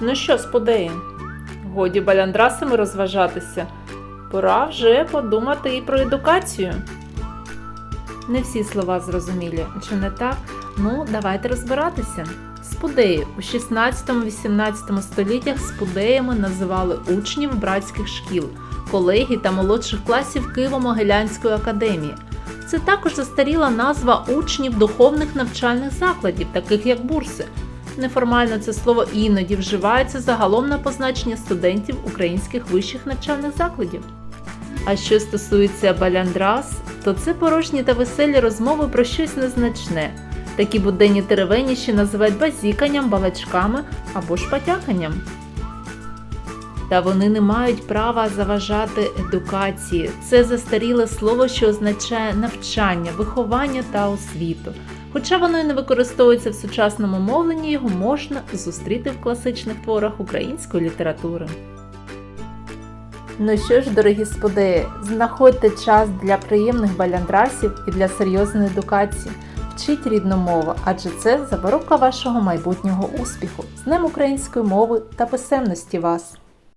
Ну що, сподеї, годі баляндрасами розважатися. Пора вже подумати і про едукацію. Не всі слова зрозумілі, чи не так? Ну, давайте розбиратися. Спудеї у 16-18 століттях спудеями називали учнів братських шкіл, колегій та молодших класів Києво-Могилянської академії. Це також застаріла назва учнів духовних навчальних закладів, таких як бурси. Неформально це слово іноді вживається загалом на позначення студентів українських вищих навчальних закладів. А що стосується баляндрас, то це порожні та веселі розмови про щось незначне. Такі буденні теревеніші називають базіканням, балачками або ж потяканням. Та вони не мають права заважати едукації. Це застаріле слово, що означає навчання, виховання та освіту. Хоча воно і не використовується в сучасному мовленні, його можна зустріти в класичних творах української літератури. Ну що ж, дорогі сподеї, знаходьте час для приємних баляндрасів і для серйозної едукації. Вчіть рідну мову, адже це запорука вашого майбутнього успіху. З Днем української мови та писемності вас!